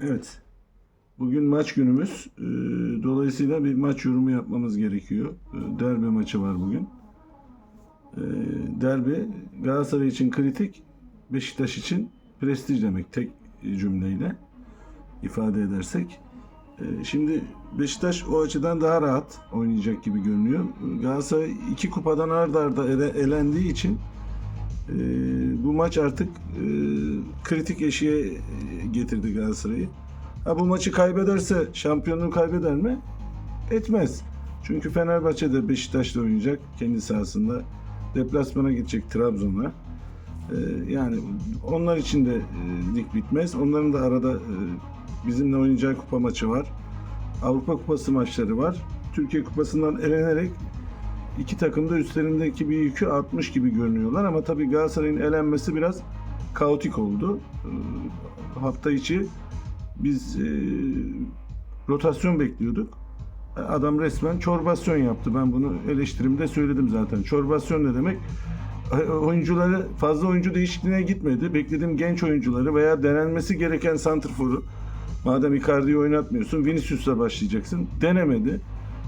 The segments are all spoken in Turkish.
Evet. Bugün maç günümüz. Ee, Dolayısıyla bir maç yorumu yapmamız gerekiyor. Ee, Derbi maçı var bugün. Ee, Derbi Galatasaray için kritik, Beşiktaş için prestij demek tek cümleyle ifade edersek. Şimdi Beşiktaş o açıdan daha rahat oynayacak gibi görünüyor. Galatasaray iki kupadan arda arda ele- elendiği için maç artık e, kritik eşiğe e, getirdi Galatasaray'ı. Ha bu maçı kaybederse şampiyonluğu kaybeder mi? Etmez. Çünkü Fenerbahçe de Beşiktaş'ta oynayacak kendi sahasında. Deplasmana gidecek Trabzon'a. Ee, yani onlar için de e, lig bitmez. Onların da arada e, bizimle oynayacağı kupa maçı var. Avrupa Kupası maçları var. Türkiye Kupası'ndan elenerek iki takım da üstlerindeki bir yükü atmış gibi görünüyorlar ama tabii Galatasaray'ın elenmesi biraz kaotik oldu. Ee, hafta içi biz e, rotasyon bekliyorduk. Adam resmen çorbasyon yaptı. Ben bunu eleştirimde söyledim zaten. Çorbasyon ne demek? E, Oyuncuları fazla oyuncu değişikliğine gitmedi. Beklediğim genç oyuncuları veya denenmesi gereken santrforu madem Icardi'yi oynatmıyorsun Vinicius'la başlayacaksın. Denemedi.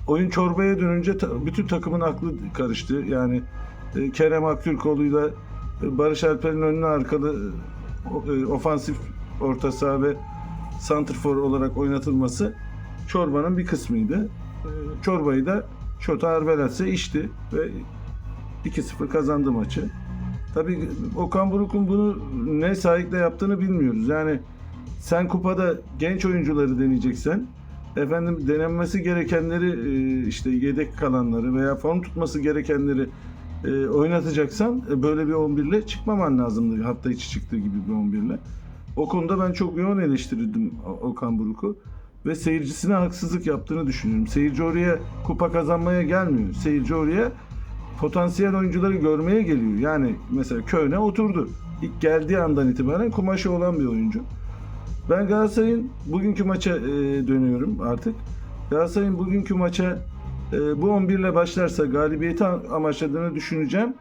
Oyun çorbaya dönünce ta- bütün takımın aklı karıştı. Yani e, Kerem Aktürkoğlu'yla e, Barış Alper'in önüne arkalı e, e, ofansif orta saha ve santrfor olarak oynatılması çorbanın bir kısmıydı. E, Çorbayı da Şota Arbelatse içti ve 2-0 kazandı maçı. Tabii Okan Buruk'un bunu ne sahikle yaptığını bilmiyoruz. Yani sen kupada genç oyuncuları deneyeceksen efendim denenmesi gerekenleri e, işte yedek kalanları veya form tutması gerekenleri e, oynatacaksan e, böyle bir 11 ile çıkmaman lazımdı hafta içi çıktığı gibi bir 11 ile. O konuda ben çok yoğun eleştirdim O- Okan Buruk'u ve seyircisine haksızlık yaptığını düşünüyorum. Seyirci oraya kupa kazanmaya gelmiyor. Seyirci oraya potansiyel oyuncuları görmeye geliyor. Yani mesela Köyne oturdu. İlk geldiği andan itibaren kumaşı olan bir oyuncu. Ben Galatasaray'ın bugünkü maça e, dönüyorum artık. Galatasaray'ın bugünkü maça e, bu 11 ile başlarsa galibiyeti amaçladığını düşüneceğim.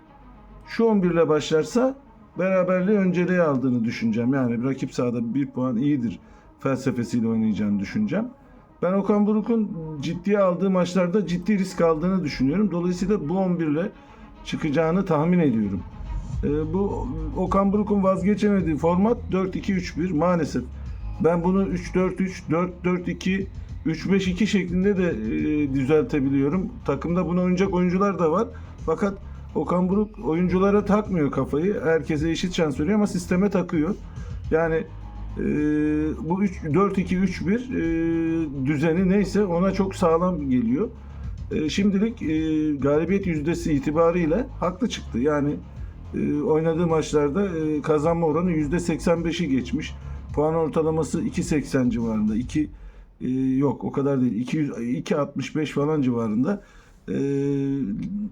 Şu 11 ile başlarsa beraberliği önceliğe aldığını düşüneceğim. Yani rakip sahada bir puan iyidir felsefesiyle oynayacağını düşüneceğim. Ben Okan Buruk'un ciddiye aldığı maçlarda ciddi risk aldığını düşünüyorum. Dolayısıyla bu 11 ile çıkacağını tahmin ediyorum. E, bu Okan Buruk'un vazgeçemediği format 4-2-3-1 maalesef. Ben bunu 3-4-3, 4-4-2, 3-5-2 şeklinde de e, düzeltebiliyorum. Takımda bunu oynayacak oyuncular da var. Fakat Okan Buruk oyunculara takmıyor kafayı. Herkese eşit şans veriyor ama sisteme takıyor. Yani e, bu 3 4-2-3-1 e, düzeni neyse ona çok sağlam geliyor. E, şimdilik e, galibiyet yüzdesi itibariyle haklı çıktı. Yani e, oynadığı maçlarda e, kazanma oranı %85'i geçmiş. Puan ortalaması 2.80 civarında. 2 e, yok o kadar değil. 200 2.65 falan civarında. E,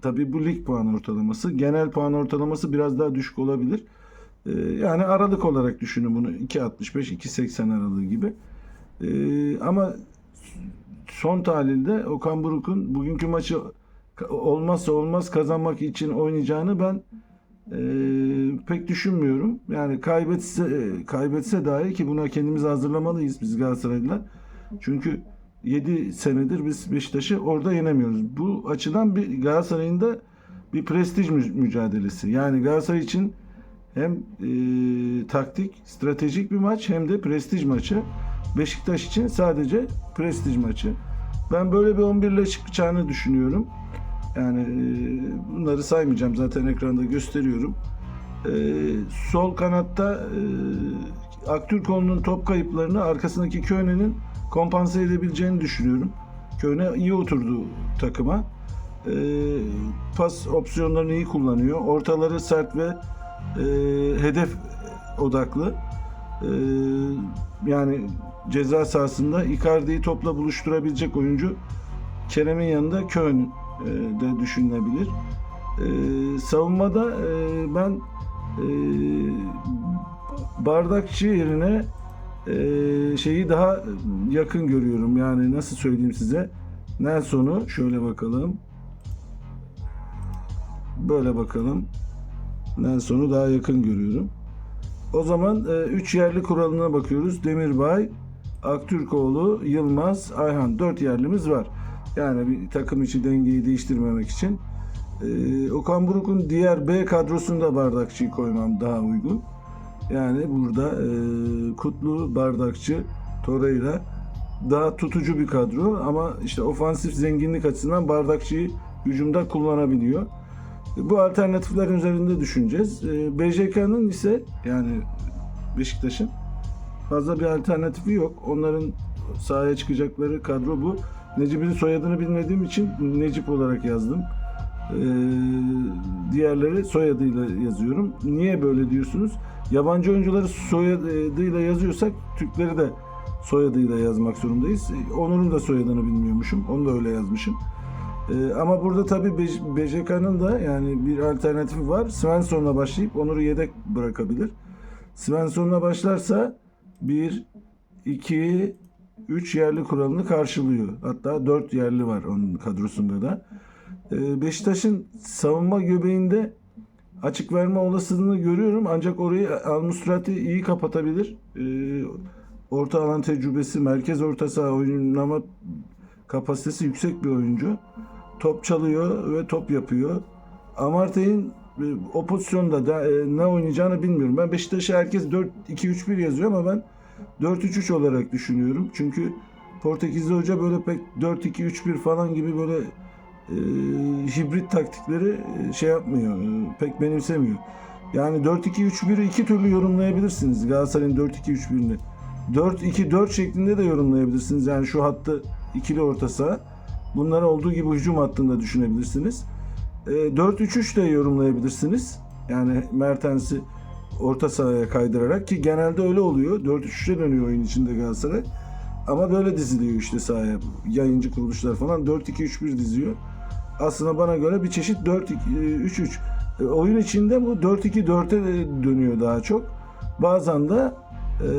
tabii bu lig puan ortalaması. Genel puan ortalaması biraz daha düşük olabilir. E, yani aralık olarak düşünün bunu. 2.65 2.80 aralığı gibi. E, ama son tahlilde Okan Buruk'un bugünkü maçı olmazsa olmaz kazanmak için oynayacağını ben e, pek düşünmüyorum. Yani kaybetse kaybetse dahi ki buna kendimizi hazırlamalıyız biz Galatasaraylılar. Çünkü 7 senedir biz Beşiktaş'ı orada yenemiyoruz. Bu açıdan bir Galatasaray'ın da bir prestij mü- mücadelesi. Yani Galatasaray için hem e, taktik, stratejik bir maç hem de prestij maçı. Beşiktaş için sadece prestij maçı. Ben böyle bir 11 ile çıkacağını düşünüyorum. Yani e, bunları saymayacağım zaten ekranda gösteriyorum. E, sol kanatta e, Aktürkoğlu'nun top kayıplarını arkasındaki Köyne'nin kompanse edebileceğini düşünüyorum. Köyne iyi oturdu takıma. E, pas opsiyonlarını iyi kullanıyor. Ortaları sert ve hedef odaklı. Yani ceza sahasında Icardi'yi topla buluşturabilecek oyuncu Kerem'in yanında Köln e, de düşünülebilir. E, savunmada e, ben e, bardakçı yerine e, şeyi daha yakın görüyorum. Yani nasıl söyleyeyim size? Nelson'u şöyle bakalım. Böyle bakalım. Nelson'u daha yakın görüyorum. O zaman 3 yerli kuralına bakıyoruz. Demirbay, Aktürkoğlu, Yılmaz, Ayhan. Dört yerlimiz var. Yani bir takım içi dengeyi değiştirmemek için. Ee, Okan Buruk'un diğer B kadrosunda bardakçıyı koymam daha uygun. Yani burada e, Kutlu, Bardakçı, Torreira daha tutucu bir kadro ama işte ofansif zenginlik açısından Bardakçı'yı hücumda kullanabiliyor. Bu alternatifler üzerinde düşüneceğiz. Ee, BJK'nın ise yani Beşiktaş'ın fazla bir alternatifi yok. Onların sahaya çıkacakları kadro bu. Necip'in soyadını bilmediğim için Necip olarak yazdım. Ee, diğerleri soyadıyla yazıyorum. Niye böyle diyorsunuz? Yabancı oyuncuları soyadıyla yazıyorsak Türkleri de soyadıyla yazmak zorundayız. Onur'un da soyadını bilmiyormuşum. Onu da öyle yazmışım. Ee, ama burada tabii BJK'nın da yani bir alternatifi var. Svensson'la başlayıp Onur'u yedek bırakabilir. Svensson'la başlarsa 1, 2, 3 yerli kuralını karşılıyor. Hatta 4 yerli var onun kadrosunda da. Ee, Beşiktaş'ın savunma göbeğinde açık verme olasılığını görüyorum. Ancak orayı Almusrati iyi kapatabilir. Ee, orta alan tecrübesi, merkez orta saha oynama kapasitesi yüksek bir oyuncu. Top çalıyor ve top yapıyor. Amartey'in e, o pozisyonda da, e, ne oynayacağını bilmiyorum. Ben Beşiktaş'a herkes 4-2-3-1 yazıyor ama ben 4-3-3 olarak düşünüyorum. Çünkü Portekizli hoca böyle pek 4-2-3-1 falan gibi böyle e, hibrit taktikleri e, şey yapmıyor. e, pek benimsemiyor. Yani 4-2-3-1'i iki türlü yorumlayabilirsiniz Galatasaray'ın 4-2-3-1'ini. 4-2-4 şeklinde de yorumlayabilirsiniz. Yani şu hattı ikili orta saha. Bunları olduğu gibi hücum hattında düşünebilirsiniz. E, 4-3-3 de yorumlayabilirsiniz. Yani Mertens'i orta sahaya kaydırarak ki genelde öyle oluyor. 4-3-3'e dönüyor oyun içinde Galatasaray. Ama böyle diziliyor işte sahaya. Yayıncı kuruluşlar falan 4-2-3-1 diziyor. Aslında bana göre bir çeşit 4-3-3. E, oyun içinde bu 4-2-4'e de dönüyor daha çok. Bazen de e,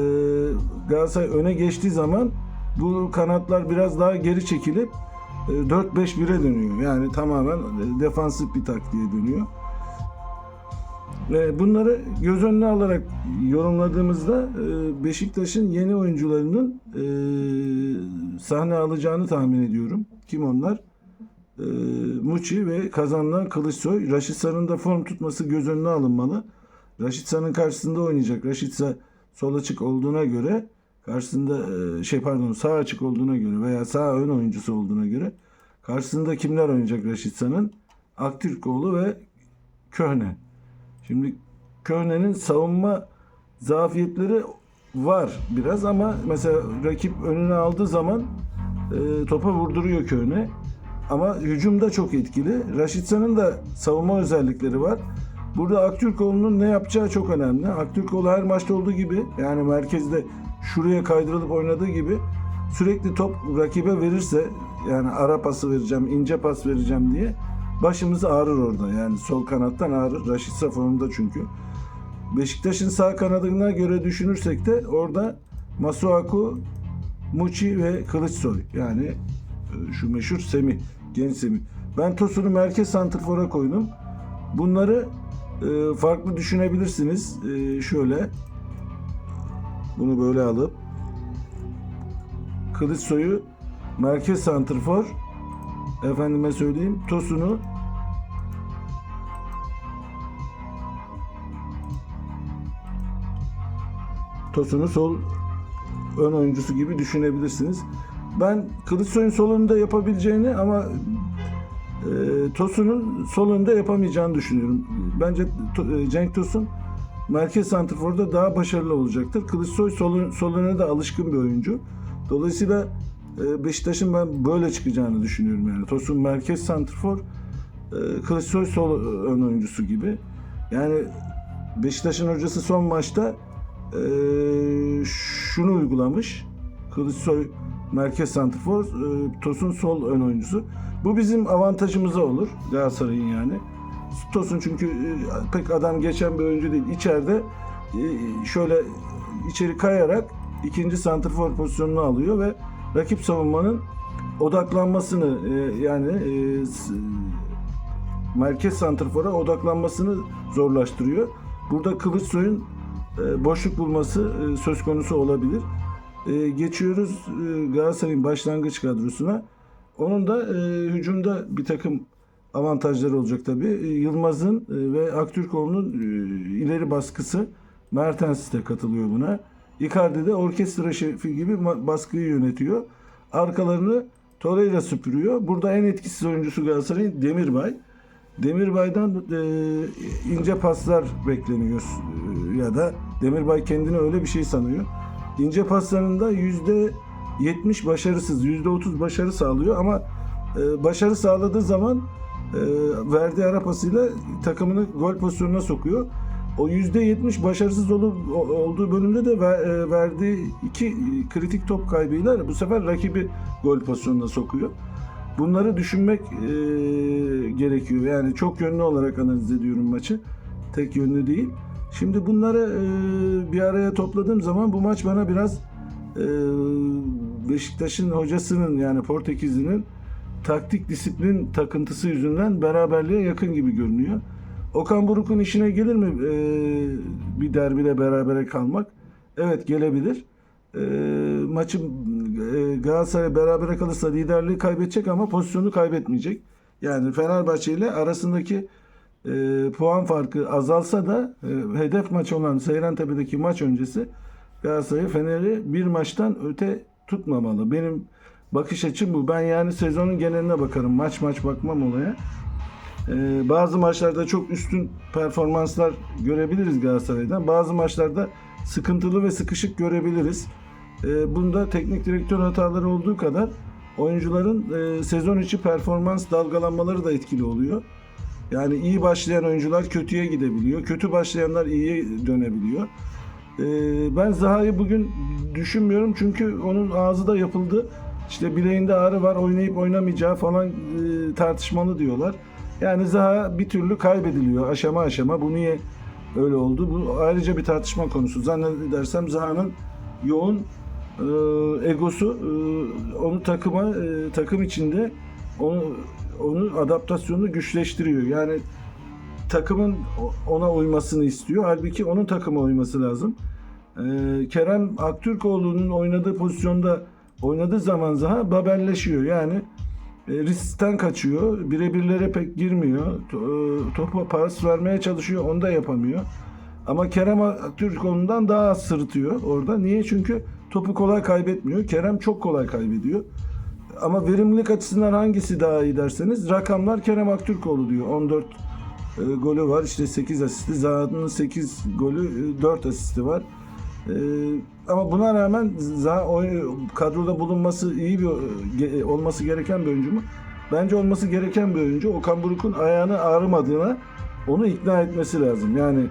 Galatasaray öne geçtiği zaman bu kanatlar biraz daha geri çekilip e, 4-5-1'e dönüyor. Yani tamamen e, defansif bir taktiğe dönüyor. Ve bunları göz önüne alarak yorumladığımızda e, Beşiktaş'ın yeni oyuncularının e, sahne alacağını tahmin ediyorum. Kim onlar? E, Muçi ve kazanılan Kılıçsoy. Raşitsa'nın da form tutması göz önüne alınmalı. Raşitsa'nın karşısında oynayacak. Raşitsa sol açık olduğuna göre karşısında e, şey pardon sağ açık olduğuna göre veya sağ ön oyuncusu olduğuna göre karşısında kimler oynayacak Raşitsa'nın? Aktürkoğlu ve Köhne. Şimdi Köhne'nin savunma zafiyetleri var biraz ama mesela rakip önüne aldığı zaman e, topa vurduruyor Köhne. Ama hücumda çok etkili. Raşitsa'nın da savunma özellikleri var. Burada Aktürkoğlu'nun ne yapacağı çok önemli. Aktürkoğlu her maçta olduğu gibi yani merkezde şuraya kaydırılıp oynadığı gibi sürekli top rakibe verirse yani ara pası vereceğim, ince pas vereceğim diye başımız ağrır orada. Yani sol kanattan ağrır. Raşitsa formunda çünkü. Beşiktaş'ın sağ kanadına göre düşünürsek de orada Masuaku, Muçi ve Kılıçsoy. Yani e, şu meşhur Semih, genç Semih. Ben Tosun'u merkez santrfora koydum. Bunları e, farklı düşünebilirsiniz. E, şöyle bunu böyle alıp Kılıçsoy'u merkez santrfor efendime söyleyeyim Tosun'u Tosun'u sol ön oyuncusu gibi düşünebilirsiniz. Ben Kılıçsoy'un sol önünde yapabileceğini ama e, Tosun'un sol önünde yapamayacağını düşünüyorum. Bence e, Cenk Tosun merkez santrforda daha başarılı olacaktır. Kılıçsoy sol, sol öne de alışkın bir oyuncu. Dolayısıyla Beşiktaş'ın ben böyle çıkacağını düşünüyorum yani. Tosun merkez santrfor, e, Kılıçsoy sol ön oyuncusu gibi. Yani Beşiktaş'ın hocası son maçta e, şunu uygulamış. Kılıçsoy merkez santrfor, e, Tosun sol ön oyuncusu. Bu bizim avantajımıza olur Galatasaray'ın yani. Tosun çünkü e, pek adam geçen bir oyuncu değil. İçeride e, şöyle içeri kayarak ikinci santrfor pozisyonunu alıyor ve rakip savunmanın odaklanmasını e, yani e, merkez santrfora odaklanmasını zorlaştırıyor. Burada Kılıçsoy'un e, boşluk bulması e, söz konusu olabilir. e, geçiyoruz e, Galatasaray'ın başlangıç kadrosuna. Onun da e, hücumda bir takım avantajları olacak tabii. E, Yılmaz'ın e, ve Aktürkoğlu'nun e, ileri baskısı Mertens de katılıyor buna. Icardi de orkestra şefi gibi baskıyı yönetiyor. Arkalarını Torreira süpürüyor. Burada en etkisiz oyuncusu Galatasaray'ın Demirbay. Demirbay'dan e, ince paslar bekleniyor e, ya da Demirbay kendini öyle bir şey sanıyor. İnce paslarında yüzde 70 başarısız, yüzde 30 başarı sağlıyor ama e, başarı sağladığı zaman e, verdiği ara pasıyla takımını gol pozisyonuna sokuyor. O yüzde 70 başarısız olup olduğu bölümde de ver- e, verdiği iki kritik top kaybıyla bu sefer rakibi gol pozisyonuna sokuyor. Bunları düşünmek e, gerekiyor. Yani çok yönlü olarak analiz ediyorum maçı. Tek yönlü değil. Şimdi bunları e, bir araya topladığım zaman bu maç bana biraz e, Beşiktaş'ın hocasının yani Portekizli'nin taktik disiplin takıntısı yüzünden beraberliğe yakın gibi görünüyor. Okan Buruk'un işine gelir mi e, bir derbide berabere kalmak? Evet gelebilir. E, maçı e, Galatasaray berabere kalırsa liderliği kaybedecek ama pozisyonu kaybetmeyecek. Yani Fenerbahçe ile arasındaki e, puan farkı azalsa da e, hedef maç olan Seyrantepe'deki maç öncesi Galatasaray Fener'i bir maçtan öte tutmamalı. Benim bakış açım bu. Ben yani sezonun geneline bakarım. Maç maç bakmam olaya. Ee, bazı maçlarda çok üstün performanslar görebiliriz Galatasaray'dan. Bazı maçlarda sıkıntılı ve sıkışık görebiliriz. Ee, bunda teknik direktör hataları olduğu kadar oyuncuların e, sezon içi performans dalgalanmaları da etkili oluyor. Yani iyi başlayan oyuncular kötüye gidebiliyor. Kötü başlayanlar iyiye dönebiliyor. Ee, ben Zaha'yı bugün düşünmüyorum çünkü onun ağzı da yapıldı. İşte bileğinde ağrı var oynayıp oynamayacağı falan e, tartışmalı diyorlar. Yani Zaha bir türlü kaybediliyor aşama aşama. Bu niye öyle oldu? Bu ayrıca bir tartışma konusu. Zannedersem Zaha'nın yoğun e, egosu e, onu takıma e, takım içinde onu onu adaptasyonunu güçleştiriyor. Yani takımın ona uymasını istiyor. Halbuki onun takıma uyması lazım. Ee, Kerem Aktürkoğlu'nun oynadığı pozisyonda oynadığı zaman Zaha babelleşiyor. Yani e, riskten kaçıyor. Birebirlere pek girmiyor. E, Topa pas vermeye çalışıyor. Onu da yapamıyor. Ama Kerem Aktürkoğlu'ndan daha az sırıtıyor orada. Niye? Çünkü topu kolay kaybetmiyor. Kerem çok kolay kaybediyor. Ama verimlilik açısından hangisi daha iyi derseniz rakamlar Kerem Aktürkoğlu diyor. 14 e, golü var. İşte 8 asisti. Zaha'nın 8 golü, e, 4 asisti var. E, ama buna rağmen kadroda bulunması iyi bir ge- olması gereken bir oyuncu mu? Bence olması gereken bir oyuncu. Okan Buruk'un ayağını ağrımadığına onu ikna etmesi lazım. Yani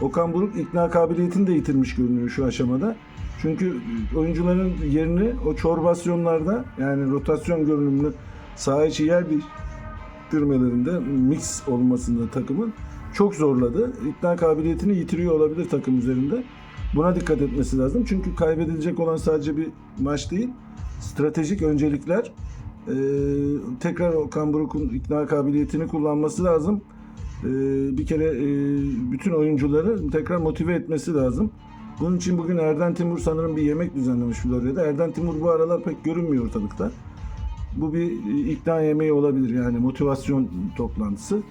Okan Buruk ikna kabiliyetini de yitirmiş görünüyor şu aşamada. Çünkü oyuncuların yerini o çorbasyonlarda yani rotasyon görünümlü saha içi yer değiştirmelerinde mix olmasında takımın çok zorladı. İkna kabiliyetini yitiriyor olabilir takım üzerinde. Buna dikkat etmesi lazım. Çünkü kaybedilecek olan sadece bir maç değil. Stratejik öncelikler ee, tekrar Okan Buruk'un ikna kabiliyetini kullanması lazım. Ee, bir kere e, bütün oyuncuları tekrar motive etmesi lazım. Bunun için bugün Erden Timur sanırım bir yemek düzenlemiş Florya'da. Erden Timur bu aralar pek görünmüyor ortalıkta. Bu bir e, ikna yemeği olabilir yani motivasyon toplantısı.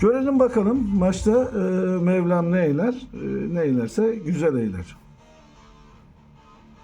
Görelim bakalım maçta e, Mevlam ne eyler, e, ne eylerse güzel eyler.